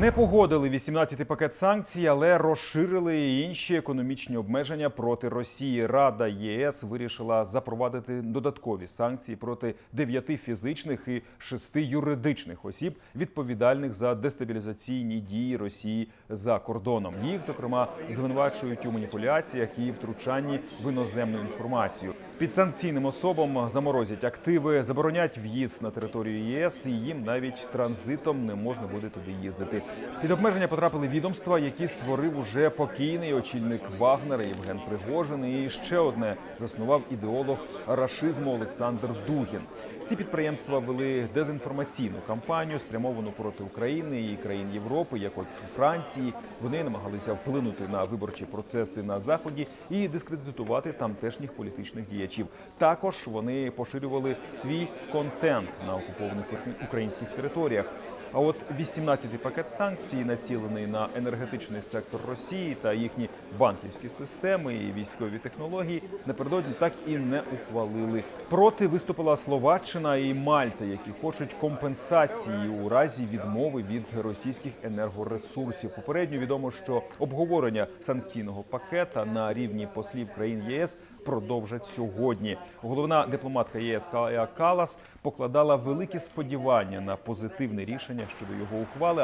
Не погодили 18-й пакет санкцій, але розширили інші економічні обмеження проти Росії. Рада ЄС вирішила запровадити додаткові санкції проти дев'яти фізичних і шести юридичних осіб, відповідальних за дестабілізаційні дії Росії за кордоном. Їх зокрема звинувачують у маніпуляціях і втручанні в іноземну інформацію. Під санкційним особам заморозять активи, заборонять в'їзд на територію ЄС, і їм навіть транзитом не можна буде туди їздити. Під обмеження потрапили відомства, які створив уже покійний очільник Вагнера Євген Пригожин. І ще одне заснував ідеолог рашизму Олександр Дугін. Ці підприємства вели дезінформаційну кампанію, спрямовану проти України і країн Європи, як от Франції. Вони намагалися вплинути на виборчі процеси на заході і дискредитувати тамтешніх політичних діячів. Також вони поширювали свій контент на окупованих українських територіях. А от 18-й пакет санкцій націлений на енергетичний сектор Росії та їхні банківські системи і військові технології напередодні так і не ухвалили. Проти виступила Словаччина і Мальта, які хочуть компенсації у разі відмови від російських енергоресурсів. Попередньо відомо, що обговорення санкційного пакета на рівні послів країн ЄС продовжать сьогодні. Головна дипломатка ЄС Калас покладала великі сподівання на позитивне рішення щодо його ухвали.